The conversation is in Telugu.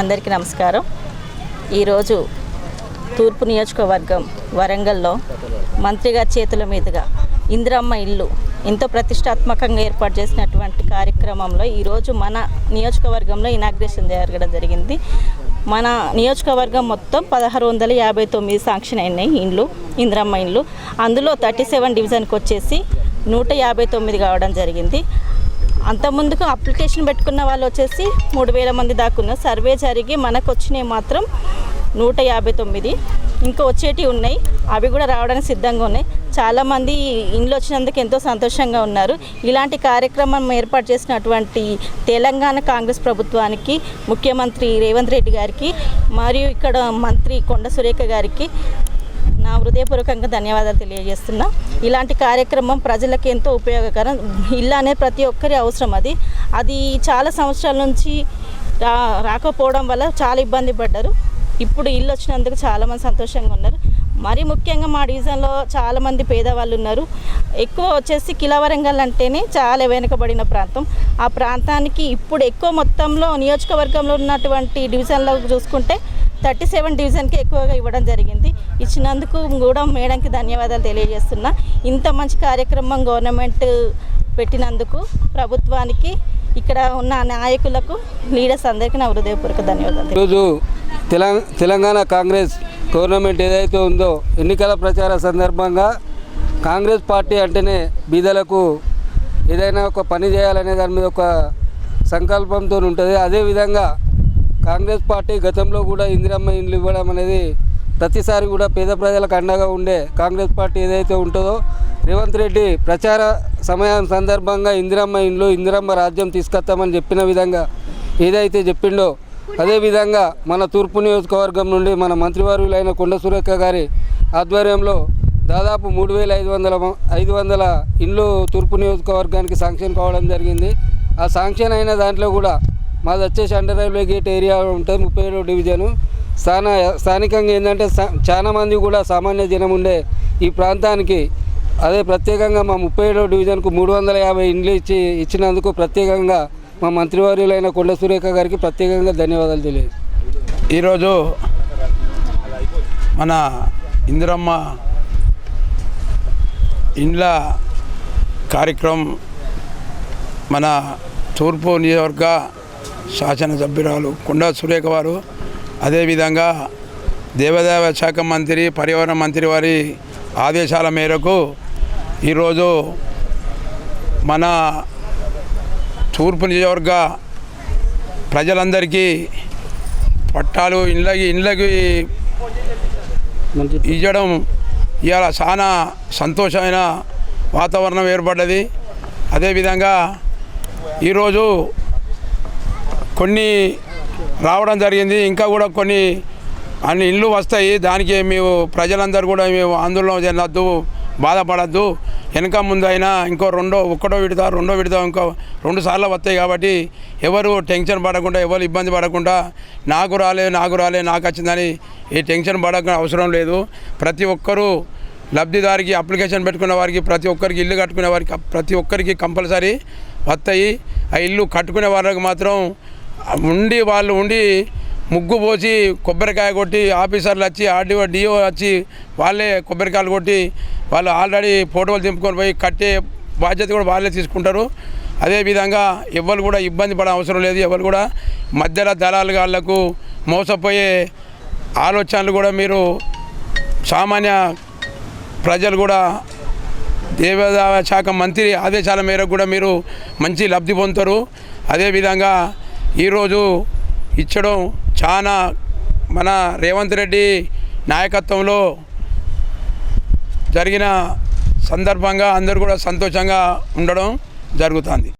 అందరికీ నమస్కారం. ఈరోజు తూర్పు నియోజకవర్గం వరంగల్లో మంత్రి గారి చేతుల మీదుగా ఇందిరమ్మ ఇల్లు ఎంతో ప్రతిష్టాత్మకంగా ఏర్పాటు చేసినటువంటి కార్యక్రమంలో ఈరోజు మన నియోజకవర్గంలో ఇనాగ్రేషన్ జరగడం జరిగింది. మన నియోజకవర్గం మొత్తం పదహారు వందల యాభై తొమ్మిది సాంక్షన్ అయినాయి ఇండ్లు ఇందిరమ్మ ఇండ్లు అందులో థర్టీ సెవెన్ డివిజన్కి వచ్చేసి నూట యాభై తొమ్మిది కావడం జరిగింది. అంతకుముందుకు అప్లికేషన్ పెట్టుకున్న వాళ్ళు వచ్చేసి మూడు వేల మంది దాకా సర్వే జరిగి మనకు వచ్చినవి మాత్రం నూట యాభై తొమ్మిది. ఇంకా వచ్చేటివి ఉన్నాయి. అవి కూడా రావడానికి సిద్ధంగా ఉన్నాయి. చాలామంది ఇండ్లు వచ్చినందుకు ఎంతో సంతోషంగా ఉన్నారు. ఇలాంటి కార్యక్రమం ఏర్పాటు చేసినటువంటి తెలంగాణ కాంగ్రెస్ ప్రభుత్వానికి ముఖ్యమంత్రి రేవంత్ రెడ్డి గారికి మరియు ఇక్కడ మంత్రి కొండ సురేఖ గారికి నా హృదయపూర్వకంగా ధన్యవాదాలు తెలియజేస్తున్నా. ఇలాంటి కార్యక్రమం ప్రజలకు ఎంతో ఉపయోగకరం. ఇల్లు అనేది ప్రతి ఒక్కరి అవసరం అది. అది చాలా సంవత్సరాల నుంచి రా రాకపోవడం వల్ల చాలా ఇబ్బంది పడ్డారు. ఇప్పుడు ఇల్లు వచ్చినందుకు చాలామంది సంతోషంగా ఉన్నారు. మరీ ముఖ్యంగా మా డివిజన్లో చాలామంది పేదవాళ్ళు ఉన్నారు. ఎక్కువ వచ్చేసి కిలవరంగల్ అంటేనే చాలా వెనుకబడిన ప్రాంతం. ఆ ప్రాంతానికి ఇప్పుడు ఎక్కువ మొత్తంలో నియోజకవర్గంలో ఉన్నటువంటి డివిజన్లో చూసుకుంటే థర్టీ సెవెన్ డివిజన్కి ఎక్కువగా ఇవ్వడం జరిగింది. వచ్చినందుకు కూడా మేడంకి ధన్యవాదాలు తెలియజేస్తున్నా. ఇంత మంచి కార్యక్రమం గవర్నమెంట్ పెట్టినందుకు ప్రభుత్వానికి ఇక్కడ ఉన్న నాయకులకు లీడర్స్ అందరికీ నా హృదయపూర్వక ధన్యవాదాలు. ఈరోజు తెలంగాణ కాంగ్రెస్ గవర్నమెంట్ ఏదైతే ఉందో ఎన్నికల ప్రచార సందర్భంగా కాంగ్రెస్ పార్టీ అంటేనే బీదలకు ఏదైనా ఒక పని చేయాలనే దాని మీద ఒక సంకల్పంతో ఉంటుంది. అదేవిధంగా కాంగ్రెస్ పార్టీ గతంలో కూడా ఇందిరమ్మ ఇండ్లు ఇవ్వడం అనేది ప్రతిసారి కూడా పేద ప్రజలకు అండగా ఉండే కాంగ్రెస్ పార్టీ ఏదైతే ఉంటుందో రేవంత్ రెడ్డి ప్రచార సమయం సందర్భంగా ఇందిరమ్మ ఇండ్లు ఇందిరమ్మ రాజ్యం తీసుకొస్తామని చెప్పిన విధంగా ఏదైతే చెప్పిండో అదేవిధంగా మన తూర్పు నియోజకవర్గం నుండి మన మంత్రివర్యులైన కొండ సురేఖ గారి ఆధ్వర్యంలో దాదాపు మూడు వేల ఐదు వందల ఐదు వందల ఇండ్లు తూర్పు నియోజకవర్గానికి శాంక్షన్ కావడం జరిగింది. ఆ శాంక్షన్ అయిన దాంట్లో కూడా మాది వచ్చేసి అండర్ రైల్వే గేట్ ఏరియా ఉంటుంది ముప్పై ఏడో డివిజను. స్థాన స్థానికంగా ఏంటంటే చాలామంది చాలా మంది కూడా సామాన్య జనం ఉండే ఈ ప్రాంతానికి అదే ప్రత్యేకంగా మా ముప్పై ఏడో డివిజన్కు మూడు వందల యాభై ఇండ్లు ఇచ్చి ఇచ్చినందుకు ప్రత్యేకంగా మా మంత్రివర్యులైన కొండ సురేఖ గారికి ప్రత్యేకంగా ధన్యవాదాలు తెలియదు ఈరోజు మన ఇందిరమ్మ ఇండ్ల కార్యక్రమం మన తూర్పు నియోజకవర్గ శాసనసభ్యురాలు కొండా సురేఖ వారు అదేవిధంగా దేవాదాయ శాఖ మంత్రి పర్యావరణ మంత్రి వారి ఆదేశాల మేరకు ఈరోజు మన తూర్పు నియోజకవర్గ ప్రజలందరికీ పట్టాలు ఇండ్లకి ఇండ్లకి ఇవ్వడం ఇవాళ చాలా సంతోషమైన వాతావరణం ఏర్పడ్డది. అదేవిధంగా ఈరోజు కొన్ని రావడం జరిగింది. ఇంకా కూడా కొన్ని అన్ని ఇళ్ళు వస్తాయి. దానికి మేము ప్రజలందరూ కూడా మేము ఆందోళన చెందొద్దు బాధపడద్దు. వెనక ముందు అయినా ఇంకో రెండో ఒక్కటో విడత రెండో విడత ఇంకో రెండు సార్లు వస్తాయి కాబట్టి ఎవరు టెన్షన్ పడకుండా ఎవరు ఇబ్బంది పడకుండా నాకు రాలే నాకు రాలే నాకు వచ్చిందని ఈ టెన్షన్ పడక అవసరం లేదు. ప్రతి ఒక్కరూ లబ్ధిదారికి అప్లికేషన్ పెట్టుకున్న వారికి ప్రతి ఒక్కరికి ఇల్లు కట్టుకునే వారికి ప్రతి ఒక్కరికి కంపల్సరీ వస్తాయి. ఆ ఇల్లు కట్టుకునే వారికి మాత్రం ఉండి వాళ్ళు ఉండి ముగ్గు పోసి కొబ్బరికాయ కొట్టి ఆఫీసర్లు వచ్చి ఆర్డీఓ డిఓ వచ్చి వాళ్ళే కొబ్బరికాయలు కొట్టి వాళ్ళు ఆల్రెడీ ఫోటోలు దింపుకొని పోయి కట్టే బాధ్యత కూడా వాళ్ళే తీసుకుంటారు. అదేవిధంగా ఎవరు కూడా ఇబ్బంది పడే అవసరం లేదు. ఎవరు కూడా మధ్యలో దళాలు వాళ్ళకు మోసపోయే ఆలోచనలు కూడా మీరు సామాన్య ప్రజలు కూడా దేవాదాయ శాఖ మంత్రి ఆదేశాల మేరకు కూడా మీరు మంచి లబ్ధి పొందుతారు. అదేవిధంగా ఈరోజు ఇచ్చడం చాలా మన రేవంత్ రెడ్డి నాయకత్వంలో జరిగిన సందర్భంగా అందరూ కూడా సంతోషంగా ఉండడం జరుగుతుంది.